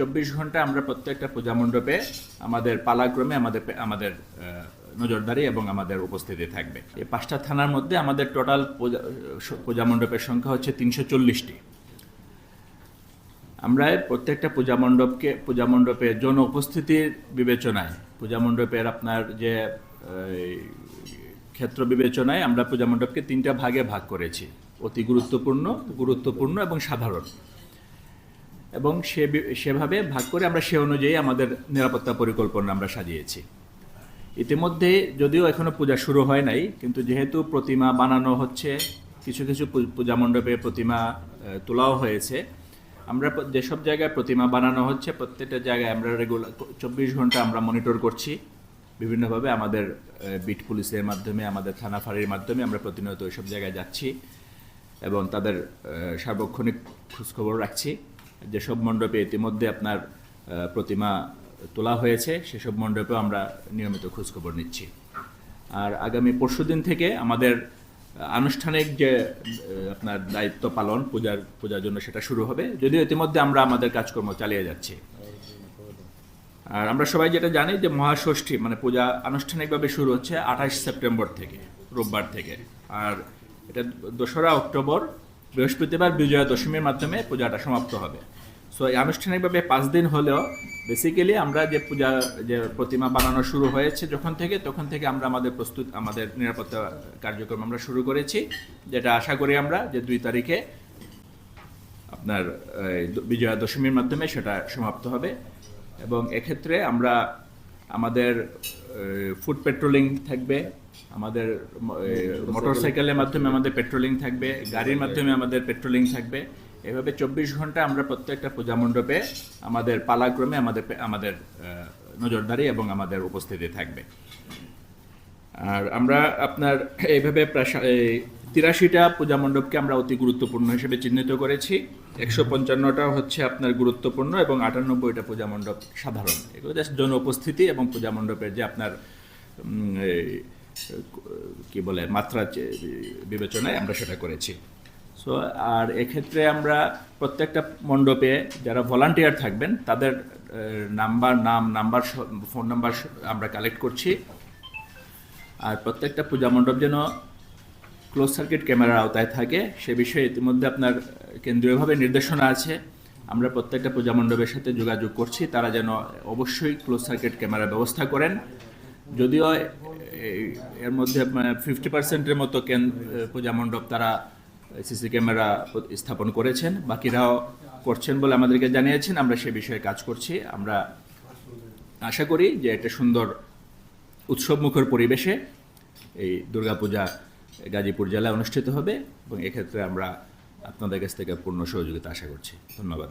চব্বিশ ঘণ্টা আমরা প্রত্যেকটা পূজা মণ্ডপে আমাদের পালাক্রমে আমাদের আমাদের নজরদারি এবং আমাদের উপস্থিতি থাকবে। এই পাঁচটা থানার মধ্যে আমাদের টোটাল পূজা মণ্ডপের সংখ্যা হচ্ছে তিনশো চল্লিশটি। আমরা প্রত্যেকটা পূজা মণ্ডপকে, পূজা মণ্ডপে জন উপস্থিতির বিবেচনায়, পূজা মণ্ডপের আপনার যে ক্ষেত্র বিবেচনায় আমরা পূজা মণ্ডপকে তিনটা ভাগে ভাগ করেছি। অতি গুরুত্বপূর্ণ গুরুত্বপূর্ণ এবং সাধারণ। এবং সে সেভাবে ভাগ করে আমরা সে অনুযায়ী আমাদের নিরাপত্তা পরিকল্পনা আমরা সাজিয়েছি। ইতিমধ্যে যদিও এখনও পূজা শুরু হয় নাই, কিন্তু যেহেতু প্রতিমা বানানো হচ্ছে, কিছু কিছু পূজা মণ্ডপে প্রতিমা তোলাও হয়েছে, আমরা যেসব জায়গায় প্রতিমা বানানো হচ্ছে, প্রত্যেকটা জায়গায় আমরা রেগুলার চব্বিশ ঘণ্টা আমরা মনিটর করছি। বিভিন্নভাবে আমাদের বিট পুলিশের মাধ্যমে, আমাদের থানা ফাঁড়ির মাধ্যমে আমরা প্রতিনিয়ত ওইসব জায়গায় যাচ্ছি এবং তাদের সার্বক্ষণিক খোঁজখবর রাখছি। যেসব মণ্ডপে ইতিমধ্যে আপনার প্রতিমা তোলা হয়েছে, সেসব মণ্ডপেও আমরা নিয়মিত খোঁজখবর নিচ্ছি। আর আগামী পরশুদিন থেকে আমাদের আনুষ্ঠানিক যে আপনার দায়িত্ব পালন, পূজার পূজার জন্য সেটা শুরু হবে। যদিও ইতিমধ্যে আমরা আমাদের কাজকর্ম চালিয়ে যাচ্ছি। আর আমরা সবাই যেটা জানি যে মহাষষ্ঠী মানে পূজা আনুষ্ঠানিকভাবে শুরু হচ্ছে আঠাশ সেপ্টেম্বর থেকে, রোববার থেকে। আর এটা দোসরা অক্টোবর বৃহস্পতিবার বিজয়া দশমীর মাধ্যমে পূজাটা সমাপ্ত হবে। সো এই আনুষ্ঠানিকভাবে পাঁচ দিন হলেও বেসিক্যালি আমরা যে পূজা, যে প্রতিমা বানানো শুরু হয়েছে যখন থেকে, তখন থেকে আমরা আমাদের প্রস্তুত, আমাদের নিরাপত্তা কার্যক্রম আমরা শুরু করেছি, যেটা আশা করি আমরা যে দুই তারিখে আপনার বিজয়া দশমীর মাধ্যমে সেটা সমাপ্ত হবে। এবং এক্ষেত্রে আমরা আমাদের ফুড পেট্রোলিং থাকবে আমাদের মোটর সাইকেলের মাধ্যমে আমাদের পেট্রোলিং থাকবে গাড়ির মাধ্যমে আমাদের পেট্রোলিং থাকবে। এভাবে চব্বিশ ঘণ্টা আমরা প্রত্যেকটা পূজা মণ্ডপে আমাদের পালাক্রমে আমাদের আমাদের নজরদারি এবং আমাদের উপস্থিতি থাকবে। আর আমরা আপনার এইভাবে তিরাশিটা পূজা মণ্ডপকে আমরা অতি গুরুত্বপূর্ণ হিসেবে চিহ্নিত করেছি। একশো পঞ্চান্নটা হচ্ছে আপনার গুরুত্বপূর্ণ এবং আটানব্বইটা পূজা মণ্ডপ সাধারণ। এগুলো জাস্ট জন উপস্থিতি এবং পূজা মণ্ডপের যে আপনার এই, কি বলে, মাত্রা বিবেচনায় আমরা সেটা করেছি। সো আর এক্ষেত্রে আমরা প্রত্যেকটা মণ্ডপে যারা ভলান্টিয়ার থাকবেন, তাদের নাম্বার, নাম, নাম্বার ফোন নাম্বার আমরা কালেক্ট করছি। আর প্রত্যেকটা পূজা মণ্ডপ যেন ক্লোজ সার্কিট ক্যামেরার আওতায় থাকে, সে বিষয়ে ইতিমধ্যে আপনার কেন্দ্রীয়ভাবে নির্দেশনা আছে। আমরা প্রত্যেকটা পূজা মণ্ডপের সাথে যোগাযোগ করছি, তারা যেন অবশ্যই ক্লোজ সার্কিট ক্যামেরার ব্যবস্থা করেন। যদিও এর মধ্যে ফিফটি পার্সেন্টের মতো পূজা মণ্ডপ তারা সিসি ক্যামেরা স্থাপন করেছেন, বাকিরাও করছেন বলে আমাদেরকে জানিয়েছেন, আমরা সে বিষয়ে কাজ করছি। আমরা আশা করি যে একটা সুন্দর উৎসবমুখর পরিবেশে এই দুর্গাপূজা গাজীপুর জেলায় অনুষ্ঠিত হবে এবং এক্ষেত্রে আমরা আপনাদের কাছ থেকে পূর্ণ সহযোগিতা আশা করছি। ধন্যবাদ।